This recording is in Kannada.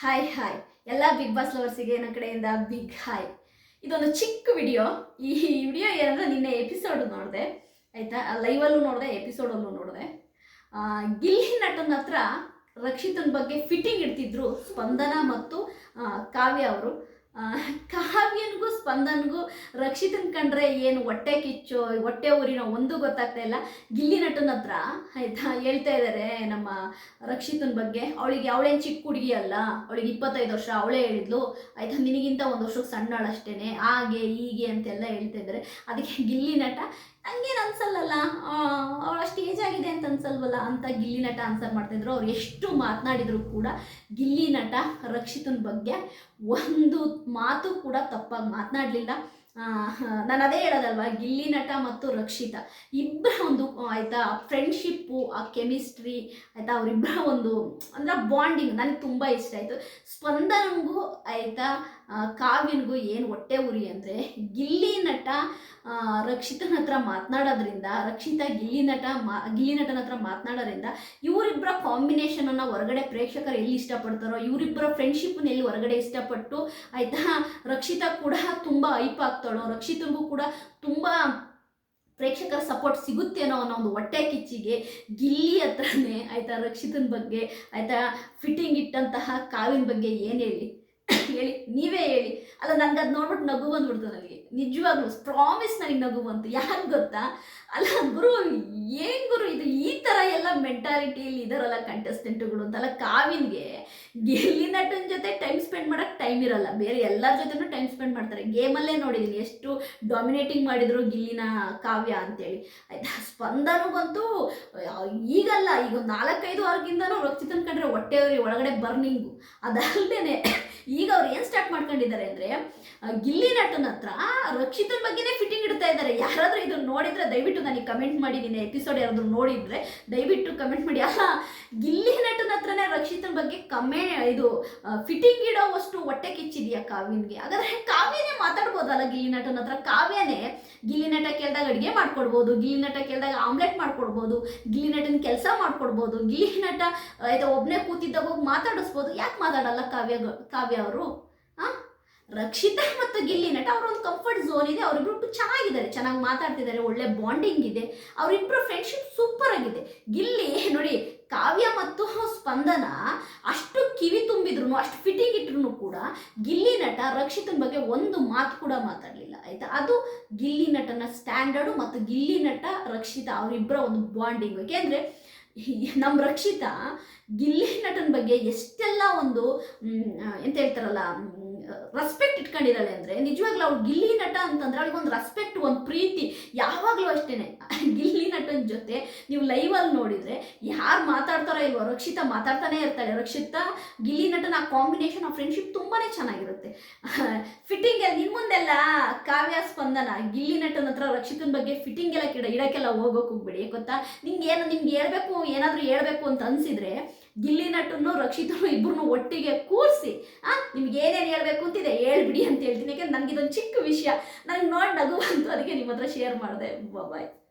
ಹಾಯ್ ಹಾಯ್ ಎಲ್ಲ ಬಿಗ್ ಬಾಸ್ ಲವರ್ಸಿಗೆ ನನ್ನ ಕಡೆಯಿಂದ ಬಿಗ್ ಹಾಯ್ ಇದೊಂದು ಚಿಕ್ಕ ವಿಡಿಯೋ ಈ ವಿಡಿಯೋ ಏನಂದ್ರೆ ನಿನ್ನೆ ಎಪಿಸೋಡ್ ನೋಡಿದೆ. ಆಯಿತಾ? ಲೈವಲ್ಲೂ ನೋಡಿದೆ ಎಪಿಸೋಡಲ್ಲೂ ನೋಡಿದೆ. ಗಿಲ್ಲಿ ನಟನ ಹತ್ರ ರಕ್ಷಿತನ ಬಗ್ಗೆ ಫಿಟ್ಟಿಂಗ್ ಇಡ್ತಿದ್ರು ಸ್ಪಂದನ ಮತ್ತು ಕಾವ್ಯ ಅವರು. ಕಾವ್ಯನಿಗೂ ಸ್ಪಂದನ್ಗೂ ರಕ್ಷಿತನ್ ಕಂಡ್ರೆ ಏನು ಹೊಟ್ಟೆ ಕಿಚ್ಚು, ಹೊಟ್ಟೆ ಊರಿನ ಒಂದು ಗೊತ್ತಾಗ್ತಾ ಇಲ್ಲ. ಗಿಲ್ಲಿ ನಟನ ಹತ್ರ, ಆಯ್ತಾ, ಹೇಳ್ತಾ ಇದ್ದಾರೆ ನಮ್ಮ ರಕ್ಷಿತನ ಬಗ್ಗೆ. ಅವಳಿಗೆ ಅವಳೇನು ಚಿಕ್ಕ ಹುಡುಗಿ ಅಲ್ಲ, ಅವಳಿಗೆ ಇಪ್ಪತ್ತೈದು ವರ್ಷ, ಅವಳೇ ಹೇಳಿದ್ಲು. ಆಯ್ತಾ, ನಿನಗಿಂತ ಒಂದು ವರ್ಷಕ್ಕೆ ಸಣ್ಣಳಷ್ಟೇನೆ ಹಾಗೆ, ಹೀಗೆ ಅಂತೆಲ್ಲ ಹೇಳ್ತಾ ಇದ್ದಾರೆ ಅದಕ್ಕೆ ಗಿಲ್ಲಿ ನಟ ಹಂಗೇನು ಅನ್ಸಲ್ಲಲ್ಲ? ಅವಳು ಅನ್ಸಲ್ವಲ್ಲ ಅಂತ ಗಿಲ್ಲಿ ನಟ ಆನ್ಸರ್ ಮಾಡ್ತಿದ್ರು ಅವ್ರು ಎಷ್ಟು ಮಾತನಾಡಿದ್ರು ಕೂಡ ಗಿಲ್ಲಿ ನಟ ರಕ್ಷಿತನ ಬಗ್ಗೆ ಒಂದು ಮಾತು ಕೂಡ ತಪ್ಪಾಗಿ ಮಾತನಾಡಲಿಲ್ಲ. ನಾನು ಅದೇ ಹೇಳೋದಲ್ವಾ, ಗಿಲ್ಲಿ ನಟ ಮತ್ತು ರಕ್ಷಿತ. ಇಬ್ಬರ ಒಂದು ಆಯಿತಾ ಫ್ರೆಂಡ್ಶಿಪ್ಪು ಆ ಕೆಮಿಸ್ಟ್ರಿ ಆಯಿತಾ ಅವರಿಬ್ಬರ ಒಂದು, ಅಂದ್ರೆ ಬಾಂಡಿಂಗ್ ನನಗೆ ತುಂಬ ಇಷ್ಟ ಆಯಿತು. ಸ್ಪಂದನಗೂ, ಆಯಿತಾ ಕಾವ್ಯನಿಗೂ ಏನು ಹೊಟ್ಟೆ ಉರಿ ಅಂದರೆ, ಗಿಲ್ಲಿ ನಟ ರಕ್ಷಿತನ ಹತ್ರ ಮಾತನಾಡೋದ್ರಿಂದ, ರಕ್ಷಿತ ಗಿಲ್ಲಿ ನಟ, ಮಾ, ಗಿಲ್ಲಿ ನಟನ ಹತ್ರ ಮಾತನಾಡೋದ್ರಿಂದ ಇವರಿಬ್ಬರ ಕಾಂಬಿನೇಷನನ್ನು ಹೊರಗಡೆ ಪ್ರೇಕ್ಷಕರು ಎಲ್ಲಿ ಇಷ್ಟಪಡ್ತಾರೋ ಇವರಿಬ್ಬರ ಫ್ರೆಂಡ್ಶಿಪ್ನ ಎಲ್ಲಿ ಹೊರಗಡೆ ಇಷ್ಟಪಟ್ಟು, ಆಯಿತಾ, ರಕ್ಷಿತಾ ಕೂಡ ತುಂಬ ಐಪ್ ಆಗ್ತಾಳೋ ರಕ್ಷಿತನಿಗೂ ಕೂಡ ತುಂಬ ಪ್ರೇಕ್ಷಕರ ಸಪೋರ್ಟ್ ಸಿಗುತ್ತೆ ಅನ್ನೋ ಒಂದು ಹೊಟ್ಟೆ ಕಿಚ್ಚಿಗೆ ಗಿಲ್ಲಿ ಹತ್ರನೇ ಆಯಿತಾ ರಕ್ಷಿತನ ಬಗ್ಗೆ, ಆಯಿತಾ ಫಿಟ್ಟಿಂಗ್ ಇಟ್ಟಂತಹ ಕಾವಿನ ಬಗ್ಗೆ ಏನು ಹೇಳಿ? ಹೇಳಿ, ನೀವೇ ಹೇಳಿ. ಅಲ್ಲ ನನಗೆ ಅದು ನೋಡ್ಬಿಟ್ಟು ನಗು ಬಂದ್ಬಿಡ್ತು ನನಗೆ. ನಿಜವಾಗ್ಲೂ ಪ್ರಾಮಿಸ್ ನನಗೆ ನಗು ಬಂತು ಯಾಕೆ ಗೊತ್ತಾ? ಅಲ್ಲ, ಗುರು, ಏನ್ ಗುರು ಇದು? ಈ ಥರ ಎಲ್ಲ ಮೆಂಟಾಲಿಟಿಯಲ್ಲಿ ಇದಾರಲ್ಲ ಕಂಟೆಸ್ಟೆಂಟ್ಗಳು ಅಂತಲ್ಲ ಕಾವಿನ್ಗೆ ಗೆಲ್ಲಿ ಜೊತೆ ಟೈಮ್ ಸ್ಪೆಂಡ್ ಮಾಡೋಕ್ಕೆ ಟೈಮ್ ಇರಲ್ಲ. ಬೇರೆ ಎಲ್ಲರ ಜೊತೆನೂ ಟೈಮ್ ಸ್ಪೆಂಡ್ ಮಾಡ್ತಾರೆ. ಗೇಮಲ್ಲೇ ನೋಡಿದೀನಿ. ಎಷ್ಟು ಡಾಮಿನೇಟಿಂಗ್ ಮಾಡಿದ್ರು ಗಿಲ್ಲಿನ ಕಾವ್ಯ ಅಂತೇಳಿ. ಆಯ್ತಾ? ಸ್ಪಂದನಗಂತೂ ಈಗಲ್ಲ, ಈಗ ಒಂದು ನಾಲ್ಕೈದು ವಾರಕ್ಕಿಂತನೂ ರಕ್ಷಿತನ ಕಂಡ್ರೆ ಹೊಟ್ಟೆಯವ್ರಿ ಒಳಗಡೆ ಬರ್ನಿಂಗು ಅದಲ್ಲದೆ ಈಗ ಅವ್ರು ಏನು ಸ್ಟಾರ್ಟ್ ಮಾಡ್ಕೊಂಡಿದ್ದಾರೆ ಅಂದರೆ ಗಿಲ್ಲಿ ನಟನ ಹತ್ರ ರಕ್ಷಿತನ ಬಗ್ಗೆನೇ ಫಿಟ್ಟಿಂಗ್ ಇಡ್ತಾ ಇದ್ದಾರೆ. ಯಾರಾದರೂ ಇದನ್ನ ನೋಡಿದ್ರೆ ದಯವಿಟ್ಟು ನನಗೆ ಕಮೆಂಟ್ ಮಾಡಿ, ನಿನ್ನೆ ಎಪಿಸೋಡ್ ಯಾರಾದರೂ ನೋಡಿದ್ರೆ ದಯವಿಟ್ಟು ಕಮೆಂಟ್ ಮಾಡಿ. ಅಲ್ಲ, ಗಿಲ್ಲಿ ನಟನ ಹತ್ರನೇ ರಕ್ಷಿತನ ಬಗ್ಗೆ ಕಮ್ಮೆ, ಇದು ಫಿಟ್ಟಿಂಗ್ ಇಡೋವಷ್ಟು ಹೊಟ್ಟೆ ಕಿಚ್ಚಿದೆಯಾ ಕಾವ್ಯನ್ಗೆ? ಹಾಗಾದ್ರೆ ಕಾವ್ಯನೇ ಮಾತಾಡ್ಬೋದಲ್ಲ ಗಿಲ್ಲಿ ನಟನ ಹತ್ರ? ಕಾವ್ಯನೇ ಗಿಲ್ಲಿ ನಟ ಕೇಳಿದಾಗ ಅಡುಗೆ ಮಾಡ್ಕೊಡ್ಬೋದು, ಗಿಲ್ಲಿ ನಟ ಕೇಳಿದಾಗ ಆಮ್ಲೆಟ್ ಮಾಡ್ಕೊಡ್ಬೋದು, ಗಿಲ್ಲಿ ನಟನ ಕೆಲಸ ಮಾಡ್ಕೊಡ್ಬೋದು, ಗಿಲ್ಲಿ ನಟ ಆಯ್ತಾ ಒಬ್ಬನೇ ಕೂತಿದ್ದಾಗ ಹೋಗಿ ಮಾತಾಡಿಸ್ಬೋದು. ಯಾಕೆ ಮಾತಾಡಲ್ಲ ಕಾವ್ಯ ಕಾವ್ಯ? ಅವರು ಹಾಂ ರಕ್ಷಿತಾ ಮತ್ತು ಗಿಲ್ಲಿ ನಟ ಅವ್ರ ಒಂದು ಕಂಫರ್ಟ್ ಝೋನ್ ಇದೆ. ಅವರಿಬ್ರು ಚೆನ್ನಾಗಿದ್ದಾರೆ. ಚೆನ್ನಾಗಿ ಮಾತಾಡ್ತಿದ್ದಾರೆ. ಒಳ್ಳೆ ಬಾಂಡಿಂಗ್ ಇದೆ. ಅವರಿಬ್ಬರು ಫ್ರೆಂಡ್ಶಿಪ್ ಸೂಪರ್ ಆಗಿದೆ. ಗಿಲ್ಲಿ, ನೋಡಿ, ಕಾವ್ಯ ಮತ್ತು ಸ್ಪಂದನ ಅಷ್ಟು ಕಿವಿ ತುಂಬಿದ್ರು ಅಷ್ಟು ಫಿಟ್ಟಿಂಗ್ ಇಟ್ರು ಕೂಡ ಗಿಲ್ಲಿ ನಟ ರಕ್ಷಿತನ ಬಗ್ಗೆ ಒಂದು ಮಾತು ಕೂಡ ಮಾತಾಡಲಿಲ್ಲ, ಆಯ್ತಾ? ಅದು ಗಿಲ್ಲಿ ನಟನ ಸ್ಟ್ಯಾಂಡರ್ಡು ಮತ್ತು ಗಿಲ್ಲಿ ನಟ, ರಕ್ಷಿತ ಅವರಿಬ್ಬರ ಒಂದು ಬಾಂಡಿಂಗ್ ಯಾಕೆಂದರೆ ನಮ್ಮ ರಕ್ಷಿತಾ ಗಿಲ್ಲಿ ನಟನ ಬಗ್ಗೆ ಎಷ್ಟೆಲ್ಲ ಒಂದು ಎಂತ ಹೇಳ್ತಾರಲ್ಲ ರೆಸ್ಪೆಕ್ಟ್ ಇಟ್ಕೊಂಡಿದ್ದಾಳೆ ಅಂದರೆ, ನಿಜವಾಗ್ಲೂ ಅವ್ಳು ಗಿಲ್ಲಿ ನಟ ಅಂತಂದ್ರೆ ಅವ್ಳಿಗೆ ಒಂದು ರೆಸ್ಪೆಕ್ಟ್ ಒಂದು ಪ್ರೀತಿ ಯಾವಾಗಲೂ ಅಷ್ಟೇ ಗಿಲ್ಲಿ ನಟನ ಜೊತೆ ನೀವು ಲೈವಲ್ಲಿ ನೋಡಿದರೆ ಯಾರು ಮಾತಾಡ್ತಾರೋ ಇಲ್ವೋ, ರಕ್ಷಿತಾ ಮಾತಾಡ್ತಾನೆ ಇರ್ತಾಳೆ. ರಕ್ಷಿತಾ, ಗಿಲ್ಲಿ ನಟನ ಆ ಕಾಂಬಿನೇಷನ್ ಆ ಫ್ರೆಂಡ್ಶಿಪ್ ತುಂಬಾ ಚೆನ್ನಾಗಿರುತ್ತೆ. ಫಿಟ್ಟಿಂಗ್ ನಿನ್ನ ಮುಂದೆಲ್ಲ ಕಾವ್ಯ ಸ್ಪಂದನ, ಗಿಲ್ಲಿ ನಟನ ಹತ್ರ ರಕ್ಷಿತನ ಬಗ್ಗೆ ಫಿಟ್ಟಿಂಗ್ ಎಲ್ಲ ಇಡಕ್ಕೆಲ್ಲ ಹೋಗೋಕೆ ಹೋಗ್ಬೇಡಿ, ಗೊತ್ತಾ? ನಿಮ್ಗೆ ಏನು ನಿಮ್ಗೆ ಹೇಳ್ಬೇಕು, ಏನಾದರೂ ಹೇಳ್ಬೇಕು ಅಂತ ಅನ್ಸಿದ್ರೆ ಗಿಲ್ಲಿ ನಟನ್ನು ರಕ್ಷಿತನು ಇಬ್ಬರನ್ನು ಒಟ್ಟಿಗೆ ಕೂರಿಸಿ, ಆ, ನಿಮ್ಗೆ ಏನೇನು ಹೇಳ್ಬೇಕು ಅಂತಿದೆ ಹೇಳ್ಬಿಡಿ ಅಂತ ಹೇಳ್ತೀನಿ. ಯಾಕಂದ್ರೆ ನನಗಿದೊಂದು ಚಿಕ್ಕ ವಿಷಯ. ನನಗೆ ನೋಡಿ ನಗು ಬಂತು ಅದಕ್ಕೆ ನಿಮ್ಮ ಹತ್ರ ಶೇರ್ ಮಾಡಿದೆ. ಬಾಯ್